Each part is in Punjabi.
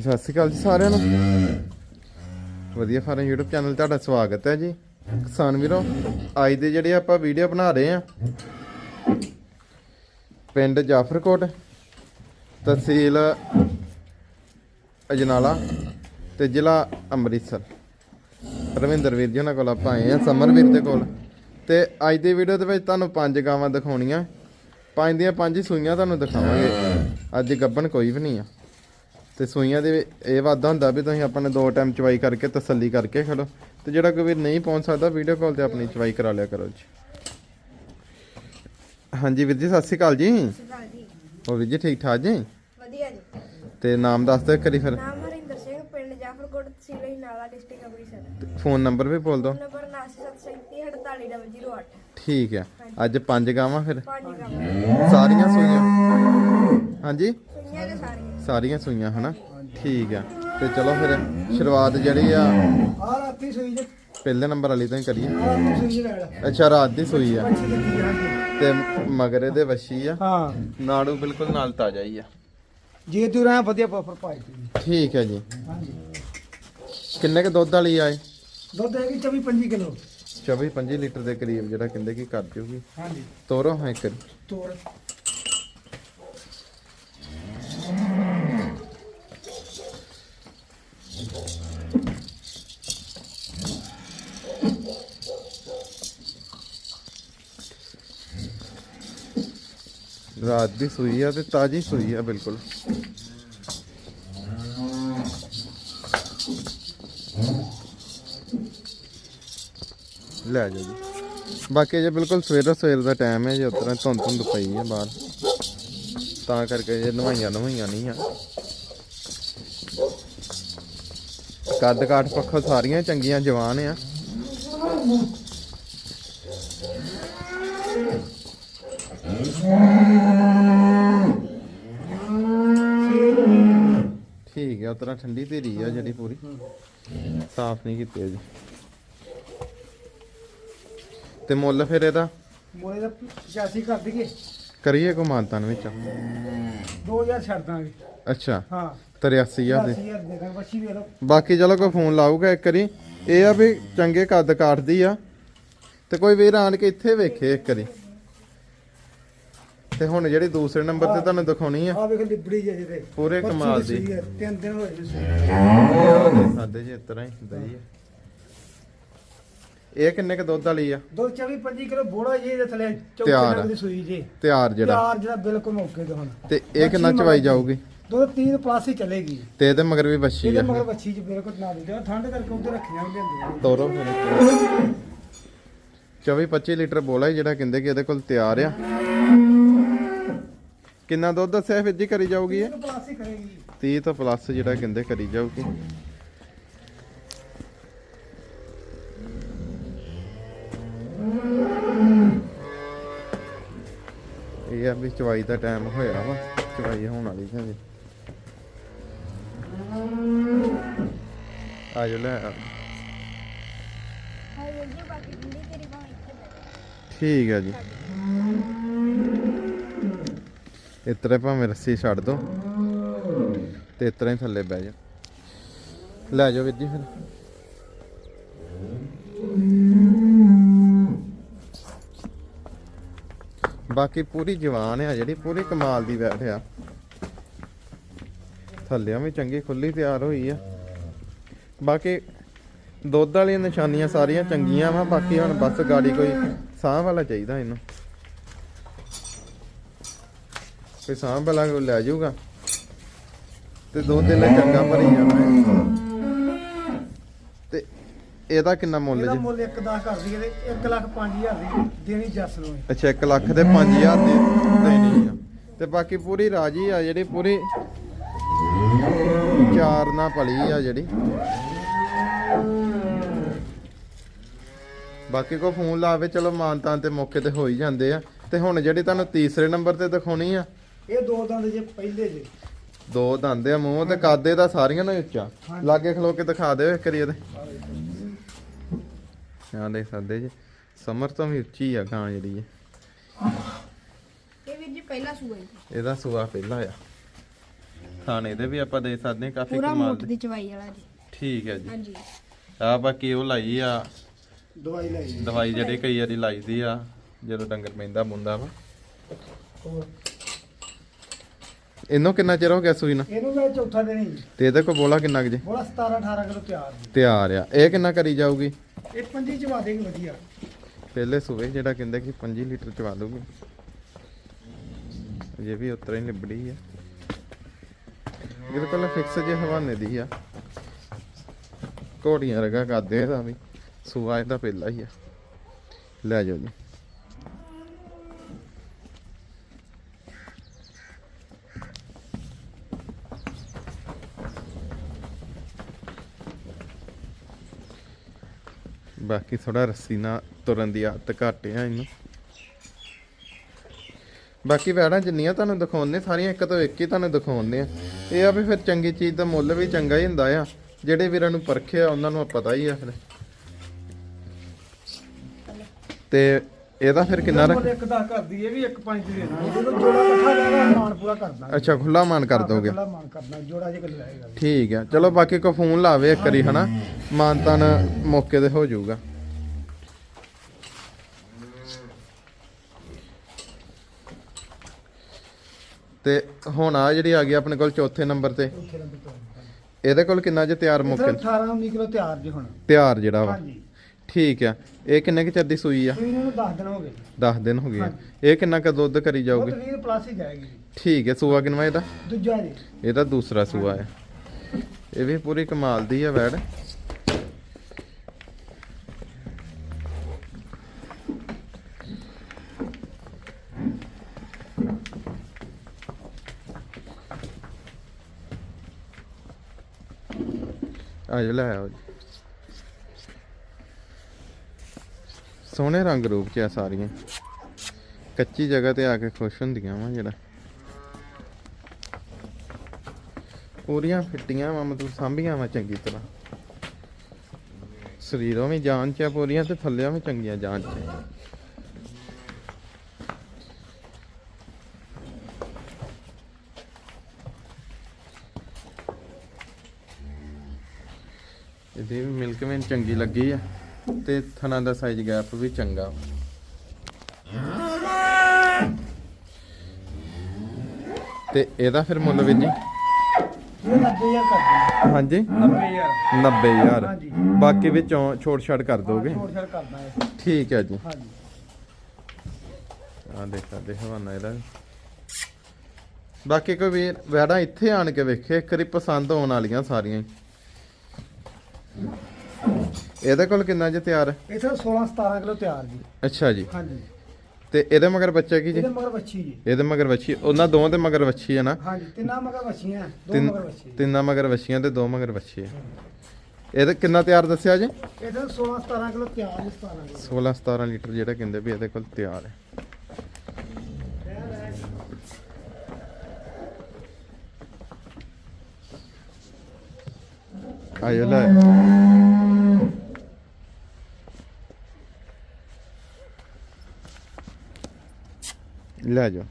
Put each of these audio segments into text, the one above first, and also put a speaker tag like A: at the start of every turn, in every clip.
A: ਸਤਿ ਸ਼੍ਰੀ ਅਕਾਲ ਜੀ ਸਾਰਿਆਂ ਨੂੰ। ਵਧੀਆ ਫਾਰਮ YouTube ਚੈਨਲ ਤੁਹਾਡਾ ਸਵਾਗਤ ਹੈ ਜੀ। ਕਿਸਾਨ ਵੀਰੋ, ਅੱਜ ਦੇ ਜਿਹੜੇ ਆਪਾਂ ਵੀਡੀਓ ਬਣਾ ਰਹੇ ਆ ਪਿੰਡ ਜਾਫਰਕੋਟ, ਤਹਿਸੀਲ ਅਜਨਾਲਾ ਤੇ ਜ਼ਿਲ੍ਹਾ ਅੰਮ੍ਰਿਤਸਰ। ਰਵਿੰਦਰ ਵੀਰ ਜੀ ਉਹਨਾਂ ਕੋਲ ਆਪਾਂ ਆਏ ਆ ਸਮਰ ਵੀਰ ਦੇ ਕੋਲ। ਤੇ ਅੱਜ ਦੀ ਵੀਡੀਓ ਦੇ ਵਿੱਚ ਤੁਹਾਨੂੰ ਪੰਜ ਗਾਵਾਂ ਦਿਖਾਉਣੀਆਂ। ਪੰਜ ਦੀਆਂ ਪੰਜ ਹੀ ਸੂਈਆਂ ਤੁਹਾਨੂੰ ਦਿਖਾਵਾਂਗੇ। ਅੱਜ ਗੱਬਣ ਕੋਈ ਵੀ ਨਹੀਂ ਆ। ਤੇ ਸੂਈਆਂ ਦੇ ਇਹ ਵਾਧਾ ਹੁੰਦਾ ਵੀ ਤੁਸੀਂ ਆਪਾਂ ਨੇ ਦੋ ਟਾਈਮ ਚਵਾਈ ਕਰਕੇ ਤਸੱਲੀ ਕਰਕੇ ਖੜੋ। ਤੇ ਜਿਹੜਾ ਕੋਈ ਨਹੀਂ ਪਹੁੰਚ ਸਕਦਾ ਵੀਡੀਓ ਕਾਲ ਤੇ ਆਪਣੀ ਚਵਾਈ ਕਰਾ ਲਿਆ ਕਰੋ ਜੀ। ਹਾਂਜੀ ਵੀਰ ਜੀ ਸਤਿ ਸ਼੍ਰੀ ਅਕਾਲ ਜੀ। ਹੋਰ ਵੀਰ ਜੀ ਠੀਕ ਠਾਕ ਜੀ?
B: ਵਧੀਆ ਜੀ।
A: ਤੇ ਨਾਮ ਦੱਸ ਦਿਓ ਕਰੀ ਫਿਰ।
B: ਨਾਮ ਹਰਿੰਦਰ ਸਿੰਘ ਪਿੰਡ ਜਾਫਰਕੋਟ ਤਹਿਸੀਲ Hinala district Amritsar.
A: Phone number ਵੀ ਬੋਲ ਦਿਓ।
B: ਨੰਬਰ 9737488008
A: ਠੀਕ ਹੈ ਅੱਜ ਪੰਜ ਗਾਵਾਂ ਫਿਰ।
B: ਪੰਜ
A: ਸਾਰੀਆਂ ਸੂਈਆਂ। ਹਾਂਜੀ।
B: ਸੁਣੀਆਂ ਨੇ ਸਾਰੀਆਂ।
A: ਸਾਰੀਆਂ ਸੂਈਆਂ ਹਨਾ? ਠੀਕ ਆ। ਤੇ ਚਲੋ ਫਿਰ ਸ਼ੁਰੂਆਤ ਜਿਹੜੀ ਆ
C: ਆ ਰਾਤੀ ਸੂਈ ਜੇ।
A: ਪਹਿਲੇ ਨੰਬਰ ਵਾਲੀ ਤੋਂ ਹੀ ਕਰੀਏ। ਅੱਛਾ ਰਾਤ ਦੀ ਸੂਈ ਆ। ਤੇ ਮਗਰੇ ਦੇ ਵਸ਼ੀ ਆ।
C: ਹਾਂ।
A: ਨਾੜੂ ਬਿਲਕੁਲ ਨਾਲ ਤਾਜ਼ਾ ਹੀ ਆ।
C: ਜੇ ਤੂੰ ਰਹਿ ਵਧੀਆ ਬਫਰ ਪਾਈ
A: ਠੀਕ ਹੈ ਜੀ।
C: ਹਾਂਜੀ।
A: ਕਿੰਨੇ ਕ ਦੁੱਧ ਵਾਲੀ ਆਏ
C: ਦੁੱਧ ਹੈਗੀ 24 25 ਕਿਲੋ।
A: 24 25 ਲੀਟਰ ਦੇ ਕਰੀਬ ਜਿਹੜਾ ਕਹਿੰਦੇ ਕੀ ਕਰ ਜੂਗੀ।
C: ਹਾਂਜੀ।
A: ਤੋਰੋ ਹਾਂ ਇੱਕ
C: ਤੋੜ
A: ਰਾਤ ਦੀ ਸੂਈ ਆ ਤੇ ਤਾਜ਼ੀ ਸੂਈ ਆ, ਬਿਲਕੁਲ। ਲੈ ਜਾਓ ਜੀ। ਬਾਕੀ ਜੇ ਬਿਲਕੁਲ ਸਵੇਰ ਸਵੇਰ ਦਾ ਟਾਈਮ ਹੈ, ਜੇ ਉਤਰਾ ਧੁੰਦ ਧੁੰਦ ਪਈ ਹੈ ਬਾਹਰ, ਤਾਂ ਕਰਕੇ ਜੇ ਨਵਾਈਆਂ ਨਵਾਈਆਂ ਨਹੀਂ ਆ। ਕੱਦ ਕਾਠ ਪੱਖੋਂ ਸਾਰੀਆਂ ਚੰਗੀਆਂ ਜਵਾਨ ਆ। ਠੀਕ ਹੈ ਉਤਰਾ ਠੰਡੀ ਧੀਰੀ ਆ ਜਿਹੜੀ ਪੂਰੀ। ਸਾਫ਼ ਨਹੀਂ ਕੀਤੀ ਜੀ ਤੇ ਮੁੱਲ ਫਿਰ ਇਹਦਾ?
C: ਮੋਲੇ ਦਾ 85 ਕਰ ਦਈਏ।
A: ਕਰੀਏ ਕੋ ਮਾਨਤਾਨ ਵਿੱਚ?
C: 2000 ਛੱਡ ਦਾਂਗੇ।
A: ਅੱਛਾ।
C: ਹਾਂ।
A: 83000 ਦੇ।
C: 80000 ਦੇ ਦਾਂਗੇ ਬੱਚੀ ਵੇਖ ਲਓ।
A: ਬਾਕੀ ਚਲੋ ਕੋਈ ਫੋਨ ਲਾਊਗਾ ਇੱਕ ਵਾਰੀ। ਇਹ ਆ ਵੀ ਚੰਗੇ ਕੱਦ ਕਾਟਦੀ ਆ। ਤੇ ਕੋਈ ਵੀਰ ਆਣ ਕੇ ਇੱਥੇ ਵੇਖੇ ਇੱਕ ਵਾਰੀ। ਤੇ ਹੁਣ ਜਿਹੜੀ ਦੂਸਰੇ ਨੰਬਰ ਤੇ ਤੁਹਾਨੂੰ ਦਿਖਾਉਣੀ ਆ।
C: ਆ ਵੇਖ ਲਿਬੜੀ ਜੇ ਜਿਹਦੇ
A: ਪੂਰੇ ਕਮਾਲ ਦੀ।
C: ਹੈ, ਤਿੰਨ ਦਿਨ ਹੋਏ ਜੀ ਸੂਈ।
A: ਸਾਦੇ ਜੇ ਇਤਰਾ ਹੀ ਦਈ ਆ। ਇਹ ਕਿੰਨੇ ਕ ਦੁੱਧ ਵਾਲੀ ਆ?
C: ਦੁੱਧ 24 25 ਕਿਲੋ ਬੋੜਾ ਜੇ ਇਹਦੇ ਥੱਲੇ। ਨੰਬਰ ਦੀ ਸੂਈ ਜੇ।
A: ਤਿਆਰ ਜਿਹੜਾ।
C: ਤਿਆਰ ਜਿਹੜਾ ਬਿਲਕੁਲ ਮੌਕੇ ਤੇ ਹੁਣ।
A: ਤੇ ਇਹ ਕਿੰਨਾ ਚਵਾਈ ਜਾਊਗੀ?
C: ਦੁੱਧ 30 ਪਲੱਸ ਹੀ ਚੱਲੇਗੀ।
A: ਤੇ ਇਹਦੇ ਮਗਰ ਵੀ ਵੱਛੀ
C: ਇਹਦੇ
A: ਆ।
C: ਮਗਰ ਬੱਚੀ ਚ ਬਿਲਕੁਲ ਨਾ ਦੇ ਠੰਡ ਕਰਕੇ ਉੱਧਰ ਰੱਖੀਆਂ ਵੀ ਲੈਂਦੇ
A: ਤੋਰੋ ਫਿਰ। 24 25 ਲੀਟਰ ਬੋਲਾ ਜਿਹੜਾ ਕਹਿੰਦੇ ਕਿ ਇਹਦੇ ਕੋਲ ਤਿਆਰ ਆ। ਕਿੰਨਾ ਦੁੱਧ ਦੱਸਿਆ ਫਿਰ ਜੀ ਕਰੀ ਜਾਊਗੀ ਇਹ?
C: ਪਲੱਸ ਹੀ ਕਰੇਗੀ
A: 30 ਤੋਂ ਪਲੱਸ ਜਿਹੜਾ ਕਹਿੰਦੇ ਕਰੀ ਜਾਊਗੀ। ਇਹ ਆ ਵੀ ਚਵਾਈ ਦਾ ਟਾਈਮ ਹੋਇਆ ਵਾ ਚਵਾਈ ਹੋਣ ਵਾਲੀ ਹੈ ਜੀ। ਆ ਜੋ ਲੈ ਆ। ਠੀਕ ਹੈ ਜੀ। ਇਸ ਤਰ੍ਹਾਂ ਭਾਵੇਂ ਰੱਸੀ ਛੱਡ ਦੋ। ਤੇ ਇਸ ਤਰ੍ਹਾਂ ਹੀ ਥੱਲੇ ਬਹਿ ਜਾ। ਲੈ ਜਾਓ ਵੀਰ ਜੀ ਫਿਰ। ਬਾਕੀ ਪੂਰੀ ਜਵਾਨ ਆ ਜਿਹੜੀ, ਪੂਰੀ ਕਮਾਲ ਦੀ ਬੈਠ ਆ। ਥੱਲਿਆਂ ਵੀ ਚੰਗੀ ਖੁੱਲੀ ਤਿਆਰ ਹੋਈ ਆ। ਬਾਕੀ ਦੁੱਧ ਵਾਲੀਆਂ ਨਿਸ਼ਾਨੀਆਂ ਸਾਰੀਆਂ ਚੰਗੀਆਂ ਵਾ, ਬਾਕੀ ਹੁਣ ਬਸ ਗਾੜੀ ਕੋਈ ਸਾਹ ਵਾਲਾ ਚਾਹੀਦਾ ਇਹਨੂੰ। ਕੋਈ ਸਾਹ ਵਾਲਾ ਕੋਈ ਲੈ ਜਾਊਗਾ। ਤੇ ਦੋ ਦਿਨ ਚੰਗਾ ਭਰੀ ਜਾਣਾ। ਤੇ ਇਹਦਾ ਕਿੰਨਾ ਮੁੱਲ
C: ਇਹਦਾ
A: ਜੀ?
C: ਮੁੱਲ 1 10 ਕਰ ਦਈਏ ਤੇ 1 ਲੱਖ 5000 ਦੀ ਦੇਣੀ ਜੱਸ ਨੂੰ।
A: ਅੱਛਾ 1 ਲੱਖ ਦੇ 5000 ਦੀ ਦੇਣੀ ਆ। ਤੇ ਬਾਕੀ ਪੂਰੀ ਰਾਜੀ ਆ ਜਿਹੜੀ ਪੂਰੀ ਚਾਰ ਨਾ ਪਲੀ ਆ ਜਿਹੜੀ। ਬਾਕੀ ਕੋ ਫੋਨ ਲਾਵੇ ਚਲੋ ਮਾਨਤਾਂ ਤੇ ਮੌਕੇ ਤੇ ਹੋ ਹੀ ਜਾਂਦੇ ਆ। ਤੇ ਹੁਣ ਜਿਹੜੀ ਤੁਹਾਨੂੰ ਤੀਸਰੇ ਨੰਬਰ ਤੇ ਦਿਖਾਉਣੀ ਆ
C: ਇਹ ਦੋ ਦੰਦ ਜੇ ਪਹਿਲੇ ਜੇ।
A: ਦੋ ਦੰਦ ਆ ਮੂੰਹ ਤੇ ਕਾਦੇ ਦਾ ਸਾਰੀਆਂ ਨਾਲ ਉੱਚਾ।
C: ਹਾਂਜੀ।
A: ਲਾਗੇ ਖਲੋ ਕੇ ਦਿਖਾ ਦਿਓ ਇੱਕ ਵਾਰੀ ਇਹਦੇ। ਆ ਦੇਖ ਸਕਦੇ ਜੀ ਸਮਰ ਤੋਂ ਵੀ ਉੱਚੀ ਆ ਗਾਂ ਜਿਹੜੀ
B: ਇਹ। ਵੀਰ ਜੀ ਪਹਿਲਾ ਸੂਆ ਜੀ
A: ਇਹਦਾ ਸੂਆ ਪਹਿਲਾ ਆ। ਥਾਣ ਇਹਦੇ ਵੀ ਆਪਾਂ ਦੇ ਸਕਦੇ ਹਾਂ ਕਾਫੀ
B: ਪੂਰਾ
A: ਕਮਾਲ
B: ਮੋਟ
A: ਦੇ।
B: ਦੀ ਚਵਾਈ ਵਾਲਾ ਜੀ।
A: ਠੀਕ ਹੈ ਜੀ।
B: ਹਾਂਜੀ।
A: ਆ ਬਾਕੀ ਉਹ ਲਾਈ ਆ।
C: ਦਵਾਈ ਲੈ ਜੀ
A: ਦਵਾਈ ਜਿਹੜੀ ਕਈ ਵਾਰੀ ਲਾਈਦੀ ਆ ਜਦੋਂ ਡੰਗਰ ਪੈਂਦਾ ਮੁੰਦਾ ਵਾ।
C: ਹੋਰ।
A: ਇਹਨੂੰ ਕਿੰਨਾ ਚਿਰ ਹੋ ਗਿਆ ਸੂਈ ਨੂੰ?
C: ਇਹਨੂੰ ਮੈਂ ਚੌਥਾ ਦਿਨ ਹੀ
A: ਤੇ ਇਹਦੇ ਕੋਲ ਬੋਲਾ ਕਿੰਨਾ ਕੁ ਜੇ?
C: ਬੋਲਾ 17 18 ਕਿਲੋ ਤਿਆਰ ਜੀ।
A: ਤਿਆਰ ਆ। ਇਹ ਕਿੰਨਾ ਕਰੀ ਜਾਊਗੀ?
C: ਇਹ ਪੰਜੀ ਚਵਾ ਦੇਗੀ ਵਧੀਆ।
A: ਪਹਿਲੇ ਸੂਏ ਜਿਹੜਾ ਕਹਿੰਦੇ ਕਿ 5 ਲੀਟਰ ਚਵਾ ਦੂਗੀ ਇਹ ਵੀ ਉਤਰਾ ਹੀ ਨਿਬੜੀ ਆ। ਇਹਦੇ ਕੋਲ ਫਿਕਸ ਜੇ ਹਵਾਨੇ ਦੀ ਆ। ਘੋੜੀਆਂ ਰਗਾ ਕਰਦੇ ਇਹਦਾ ਵੀ। ਸੂਆ ਇਹਦਾ ਪਹਿਲਾ ਹੀ ਆ। ਲੈ ਜਾਓ ਜੀ। ਬਾਕੀ ਥੋੜਾ ਰੱਸੀ ਨਾਲ ਤੁਰਨ ਦੀ ਆਦਤ ਘੱਟ ਆ ਇਹਨੂੰ। ਬਾਕੀ ਵੈੜਾਂ ਜਿੰਨੀਆਂ ਤੁਹਾਨੂੰ ਦਿਖਾਉਂਦੇ, ਸਾਰੀਆਂ ਇੱਕ ਤੋਂ ਇੱਕ ਹੀ ਤੁਹਾਨੂੰ ਦਿਖਾਉਂਦੇ ਆ। ਇਹ ਆ ਵੀ ਫਿਰ ਚੰਗੀ ਚੀਜ਼ ਦਾ ਮੁੱਲ ਵੀ ਚੰਗਾ ਹੀ ਹੁੰਦਾ ਆ। ਜਿਹੜੇ ਵੀਰਾਂ ਨੂੰ ਪਰਖਿਆ, ਉਹਨਾਂ ਨੂੰ ਪਤਾ ਹੀ ਆ ਫਿਰ। ਤੇ ਇਹਦਾ ਫਿਰ ਕਿੰਨਾ ਰੱਖ
C: ਇੱਕ ਦਾ ਕਰਦੀ ਇਹ ਵੀ ਇੱਕ ਪੰਜ ਦੀ ਦੇਣਾ। ਜਦੋਂ ਜੋੜਾ ਇਕੱਠਾ ਜਾਏਗਾ ਮਾਨ ਪੂਰਾ ਕਰਦਾ
A: ਅੱਛਾ ਖੁੱਲਾ ਮਾਨ ਕਰ ਦੋਗੇ।
C: ਮਾਨ ਕਰਨਾ ਜੋੜਾ ਜੇ ਕਰ ਲਾਏਗਾ
A: ਠੀਕ ਆ। ਚਲੋ ਬਾਕੀ ਕੋ ਫੋਨ ਲਾਵੇ ਇੱਕ ਵਾਰੀ ਹਨਾ? ਮਾਨਤਨ ਮੌਕੇ ਤੇ ਹੋ ਜਾਊਗਾ। ਤੇ ਹੁਣ ਆ ਜਿਹੜੀ ਆ ਗਈ ਆਪਣੇ ਕੋਲ ਚੌਥੇ ਨੰਬਰ ਤੇ। ਇਹਦੇ ਕੋਲ ਕਿੰਨਾ ਜੇ ਤਿਆਰ ਮੌਕੇ
C: 18 19 ਕਿਲੋ ਤਿਆਰ ਜੀ ਹੁਣ।
A: ਤਿਆਰ ਜਿਹੜਾ ਵਾ।
C: ਹਾਂਜੀ।
A: ਠੀਕ ਆ। ਇਹ ਕਿੰਨੇ ਕਿ ਚਿਰ ਦੀ ਸੂਈ ਆ?
C: ਸੂਈ ਨੂੰ 10 ਦਿਨ ਹੋ ਗਏ। ਜੀ
A: 10 ਦਿਨ ਹੋ ਗਏ ਆ। ਇਹ ਕਿੰਨਾ ਕ ਦੁੱਧ ਕਰੀ
C: ਉਹ
A: ਜਾਊਗੀ?
C: ਤਰੀਰ ਪਲੱਸ ਹੀ ਜਾਏਗੀ। ਜੀ
A: ਠੀਕ ਹੈ ਸੂਆ ਕਿੰਨਾ ਇਹਦਾ?
C: ਦੂਜਾ ਜੀ।
A: ਇਹਦਾ ਦੂਸਰਾ ਸੂਆ ਹੈ ਇਹ ਵੀ ਪੂਰੀ ਕਮਾਲ ਦੀ ਆ ਵੈੜ। ਆਜੋ ਲੈ ਆਓ ਜੀ। ਸੋਹਣੇ ਰੰਗ ਰੂਪ ਚ ਆ ਸਾਰੀਆਂ। ਕੱਚੀ ਜਗ੍ਹਾ ਤੇ ਆ ਕੇ ਖੁਸ਼ ਹੁੰਦੀਆਂ ਵਾ ਜਿਹੜਾ। ਪੂਰੀਆਂ ਫਿੱਟੀਆਂ ਵਾ, ਮਤਲਬ ਸਾਂਭੀਆਂ ਵਾ ਚੰਗੀ ਤਰ੍ਹਾਂ। ਸਰੀਰੋਂ ਵੀ ਜਾਨ ਚ ਆ ਪੂਰੀਆਂ ਤੇ ਥੱਲਿਆਂ ਵੀ ਚੰਗੀਆਂ ਜਾਨ ਚ ਆ। ਇਹਦੀ ਵੀ ਮਿਲਕ ਮੈਨ ਚੰਗੀ ਲੱਗੀ ਆ। ਤੇ ਥਣਾ ਦਾ ਸਾਈਜ਼ ਗੈਪ ਵੀ ਚੰਗਾ। ਤੇ ਇਹਦਾ ਫਿਰ ਮੁੱਲ ਵੀ ਜੀ?
C: ਇਹ 90000 ਕਰਦੀ
A: ਹਾਂਜੀ?
C: 90000
A: 90000
C: ਹਾਂਜੀ।
A: ਬਾਕੀ ਵਿੱਚੋਂ ਛੋਟ ਛਾੜ ਕਰ ਦੋਗੇ?
C: ਛੋੜ ਛੜ ਕਰਦਾ ਹੈ।
A: ਠੀਕ ਹੈ ਜੀ।
C: ਹਾਂਜੀ।
A: ਆ ਦੇਖਾ ਦੇ ਹਵਾਨਾ ਇਹਦਾ। ਬਾਕੀ ਕੋਈ ਵੀ ਵੈੜਾ ਇੱਥੇ ਆਣ ਕੇ ਵੇਖੇ ਇੱਕ ਵਾਰੀ ਪਸੰਦ ਹੋਣ ਵਾਲੀਆਂ ਸਾਰੀਆਂ। ਇਹਦੇ ਕੋਲ ਕਿੰਨਾ ਜੇ ਤਿਆਰ
C: ਇਥੇ 16 17 ਕਿਲੋ ਤਿਆਰ ਜੀ।
A: ਅੱਛਾ ਜੀ।
C: ਹਾਂਜੀ।
A: ਤੇ ਇਹਦੇ ਮਗਰ ਬੱਚਾ ਕੀ ਜੀ?
C: ਇਹਦੇ ਮਗਰ ਵੱਛੀ ਜੀ।
A: ਇਹਦੇ ਮਗਰ ਵੱਛੀ। ਉਹਨਾਂ ਦੋਵਾਂ ਦੇ ਮਗਰ ਵੱਛੀ ਹੈ ਨਾ?
C: ਹਾਂਜੀ ਤਿੰਨਾਂ ਮਗਰ ਵੱਛੀਆਂ ਦੋ
A: ਤਿੰਨ
C: ਮਗਰ ਵੱਛੀ
A: ਤਿੰਨਾਂ ਮਗਰ ਵੱਛੀਆਂ ਤੇ ਦੋ ਮਗਰ ਵੱਛੀ ਹੈ। ਇਹਦੇ ਕਿੰਨਾ ਤਿਆਰ ਦੱਸਿਆ ਜੀ?
C: ਇਥੇ 16 17 ਕਿਲੋ ਤਿਆਰ ਜੀ 17 ਕਿਲੋ।
A: 16 17 ਲੀਟਰ ਜਿਹੜਾ ਕਹਿੰਦੇ ਵੀ ਇਹਦੇ ਕੋਲ ਤਿਆਰ ਹੈ। ਆਇਓ ਲੈ। ਲੈ ਜਾਓ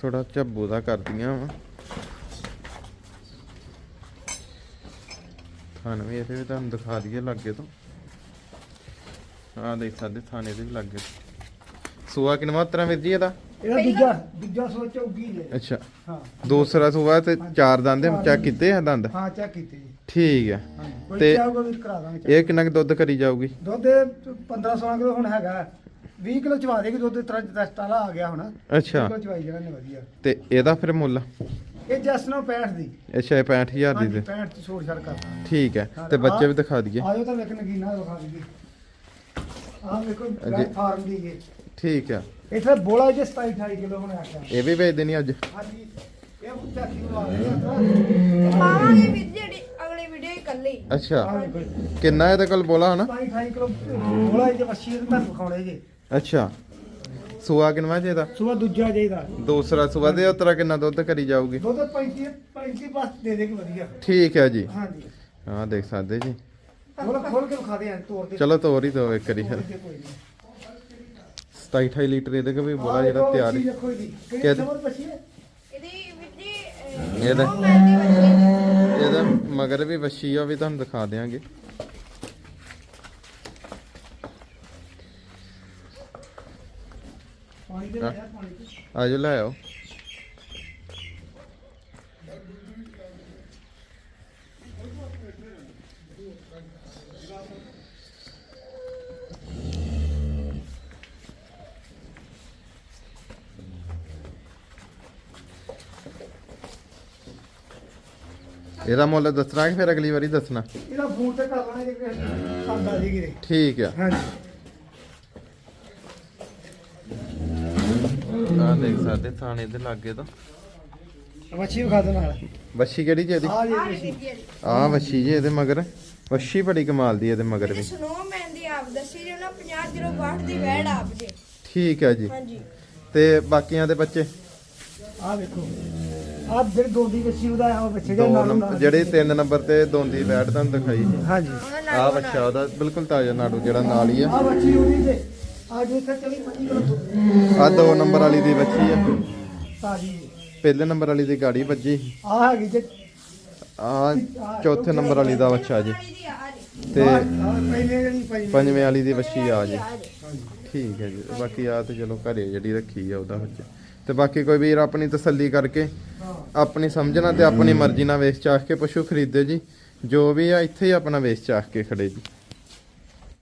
A: ਥੋੜਾ ਝੱਬੂ ਦਾ ਕਰਦੀਆਂ ਵਾ। ਥਾਨ ਵੀ ਇਹਦੇ ਵੀ ਤੁਹਾਨੂੰ ਦਿਖਾ ਦਈਏ ਲੱਗੇ ਤੋਂ। ਆਹ ਦੇਖ ਸਕਦੇ ਥਾਣੇ ਦੇ ਵੀ ਲੱਗੇ ਸੂਆ ਕਿਨਵਾ ਤਰ੍ਹਾਂ ਵੀਰ ਜੀ ਇਹਦਾ?
C: ਇਹਦਾ ਦੂਜਾ ਦੂਜਾ ਸੋਚ ਉੱਗੀ ਜੀ।
A: ਅੱਛਾ।
C: ਹਾਂ।
A: ਦੂਸਰਾ ਸੂਆ ਤੇ ਚਾਰ ਦੰਦ ਚੈੱਕ ਕੀਤੇ ਆ ਦੰਦ?
C: ਹਾਂ ਚੈੱਕ ਕੀਤੀ ਜੀ।
A: ਠੀਕ
C: ਹਾਂਜੀ। ਕੋਈ
A: ਤੇ-
C: ਚਾਹੂਗਾ ਕਰਾ ਦਾਂਗੇ।
A: ਇਹ ਕਿੰਨਾ ਕੁ ਦੁੱਧ ਕਰੀ ਜਾਊਗੀ?
C: ਦੁੱਧ 15 16 ਕਿਲੋ ਹੁਣ ਹੈਗਾ। 20 ਕਿਲੋ ਚਵਾ ਦੇਗੀ ਦੁੱਧ ਤਰ੍ਹਾਂ ਟੈਸਟ ਵਾਲਾ ਆ ਗਿਆ ਹੁਣ।
A: ਅੱਛਾ।
C: ਕਿਲੋ ਚਵਾਈ ਜਾਣਾ ਨੇ ਵਧੀਆ।
A: ਤੇ ਇਹਦਾ ਫਿਰ ਮੁੱਲ?
C: ਇਹ ਜਸ ਨੂੰ 65 ਦੀ।
A: ਅੱਛਾ ਇਹ 65000 ਦੀ
C: ਹਾਂਜੀ
A: ਦੇ
C: 65 ਚ ਛੋੜ ਛੜ ਕਰਦਾ
A: ਠੀਕ ਹੈ। ਤੇ ਬੱਚੇ ਵੀ ਦਿਖਾ ਦਈਏ।
C: ਆਜੋ ਤਾਂ ਵੇਖ ਨਗੀਨਾ ਦਿਖਾ ਦਈਏ। ਆਹ ਵੇਖੋ ਫਾਰਮ ਦੀ ਇਹ।
A: ਠੀਕ ਹੈ
C: ਇੱਥੇ ਬੋਲਾ ਜੇ 27 28 ਕਿਲੋ ਹੁਣ ਆਇਆ
A: ਇਹ ਵੀ ਵੇਚ ਦੇਣੀ ਅੱਜ।
C: ਹਾਂਜੀ ਇਹ ਚਾਕੀ ਨੂੰ ਆ ਰਹੀ
B: ਪਾਵਾਂਗੇ ਵੀਰ ਜਿਹੜੀ ਅਗਲੀ ਵੀਡੀਓ ਹੀ ਕੱਲੀ
A: ਅੱਛਾ।
C: ਆ
A: ਕਿੰਨਾ ਇਹਦੇ ਕੋਲ ਬੋਲਾ ਹਨਾ?
C: 27 28 ਕਿਲੋ ਬੋਲਾ ਜੇ ਮੱਛੀ ਦੇ ਤੁਹਾਨੂੰ ਵਿਖਾਉਣੇ ਜੇ।
A: ਅੱਛਾ। ਸੂਆ ਕਿੰਨਾ
C: ਦੂਜਾ ਚਾਹੀਦਾ।
A: ਦੂਸਰਾ ਸੂਆ ਦੇ ਉਤਰਾ ਕਿੰਨਾ ਦੁੱਧ ਕਰੀ ਜਾਊਗੀ?
C: ਦੁੱਧ 35 35 ਬਸ ਦੇ ਦੇ ਕੇ ਵਧੀਆ।
A: ਠੀਕ ਹੈ ਜੀ।
C: ਹਾਂਜੀ।
A: ਹਾਂ ਦੇਖ ਸਕਦੇ ਜੀ।
C: ਖੋਲ ਖੋਲ ਕੇ ਵਿਖਾ ਦੇ ਆਂ ਤੋੜ ਦੇ।
A: ਚਲੋ ਤੋਰ ਹੀ ਦੋ ਇੱਕ ਵਾਰੀ।
C: ਨਹੀਂ
A: 27 28 ਲੀਟਰ ਇਹਦੇ ਵੀ ਬੋਲਾ ਜਿਹੜਾ ਤਿਆਰ ਹੈ?
C: ਕਿਹੜੀ ਨੰਬਰ ਪਛੀ ਹੈ
B: ਇਹਦੀ ਵਿੱਚੀ
A: ਇਹਦਾ ਮਗਰ ਵੀ ਵੱਛੀ ਆ ਵੀ ਤੁਹਾਨੂੰ ਦਿਖਾ ਦਿਆਂਗੇ।
C: ਪਾਣੀ ਦੇ
A: ਹਾਂ।
C: ਲਿਆ ਪਾਣੀ ਦੇ
A: ਆਜੋ ਲੈ ਆਓ। ਇਹਦਾ ਮੁੱਲ ਦੱਸਣਾ ਕਿ ਫਿਰ ਅਗਲੀ ਵਾਰੀ ਦੱਸਣਾ?
C: ਇਹਦਾ ਫੋਨ ਤੇ ਕਰ ਲਾਂਗੇ ਜੇ ਆ ਜੀ ਕਿਤੇ।
A: ਠੀਕ ਆ।
C: ਹਾਂਜੀ।
A: ਆ ਦੇਖ ਸਕਦੇ ਥਾਣੇ ਦੇ ਲਾਗੇ ਤੋਂ।
C: ਮੱਛੀ ਵਿਖਾ ਦੋ ਨਾਲ।
A: ਵੱਛੀ ਕਿਹੜੀ ਜੀ ਇਹਦੀ?
C: ਆ ਜੀ
B: ਆ
A: ਆ ਵੱਛੀ ਜੀ ਇਹਦੇ ਮਗਰ। ਵੱਛੀ ਬੜੀ ਕਮਾਲ ਦੀ ਇਹਦੇ ਮਗਰ ਵੀ।
B: ਸਨੋਮੈਨ ਦੀ ਆਪ ਦੱਸੀ ਜੀ ਉਹਨਾਂ 50 ਦੀ ਵੈੜ ਆਪ ਜੀ।
A: ਠੀਕ ਹੈ ਜੀ।
B: ਹਾਂਜੀ।
A: ਤੇ ਬਾਕੀਆਂ ਦੇ ਬੱਚੇ?
C: ਆ ਵੇਖੋ। ਆ ਜਿਹੜੇ ਦੋ ਦੀ ਮੱਛੀ ਉਹਦਾ ਆ ਬੱਚੇ ਦੇ
A: ਦੋ
C: ਨਾਲ
A: ਨੰਬਰ। ਜਿਹੜੇ ਤਿੰਨ ਨੰਬਰ ਤੇ ਦੋਂਦੀ ਬੈਠ ਤੁਹਾਨੂੰ ਦਿਖਾਈ
C: ਹਾਂਜੀ।
A: ਆ ਬੱਚਾ ਉਹਦਾ ਬਿਲਕੁਲ ਤਾਜ਼ਾ ਨਾੜੂ ਜਿਹੜਾ ਨਾਲ ਹੀ ਆ।
C: ਆ ਬੱਚੀ ਉਹਦੀ ਤੇ। ਆ ਜੋ ਇੱਥੇ ਚਲੀ 25 ਕਿਲੋ ਦੁੱਧ
A: ਆ ਦੋ ਨੰਬਰ ਵਾਲੀ ਦੀ ਬੱਚੀ ਆ।
C: ਤਾਜੀ
A: ਪਹਿਲੇ ਨੰਬਰ ਵਾਲੀ ਦੀ ਗਾੜੀ ਵੱਜੀ।
C: ਆ ਹੈਗੀ ਜੇ।
A: ਆ ਚੌਥੇ ਨੰਬਰ ਵਾਲੀ ਦਾ ਬੱਚਾ ਜੀ।
B: ਵਾਲੀ ਦੀ ਆ ਜੀ
A: ਤੇ
C: ਆਹ ਪਹਿਲੇ ਜਿਹੜੀ ਪਈ
A: ਪੰਜਵੇਂ ਵਾਲੀ ਦੀ ਬੱਚੀ ਆ ਜੀ।
B: ਆ ਜੀ
A: ਠੀਕ ਹੈ ਜੀ। ਬਾਕੀ ਆ ਤੇ ਚਲੋ ਘਰੇ ਜਿਹੜੀ ਰੱਖੀ ਆ ਉਹਦਾ ਵਿੱਚ ਤੇ ਬਾਕੀ ਕੋਈ ਵੀਰ ਆਪਣੀ ਤਸੱਲੀ ਕਰਕੇ, ਆਪਣੀ ਸਮਝਣਾ ਤੇ ਆਪਣੀ ਮਰਜ਼ੀ ਨਾਲ ਵੇਚ ਚਾਹ ਕੇ ਪਸ਼ੂ ਖਰੀਦੇ ਜੀ। ਜੋ ਵੀ ਆ, ਇੱਥੇ ਹੀ ਆਪਣਾ ਵੇਚ ਚਾਹ ਕੇ ਖੜੇ ਜੀ।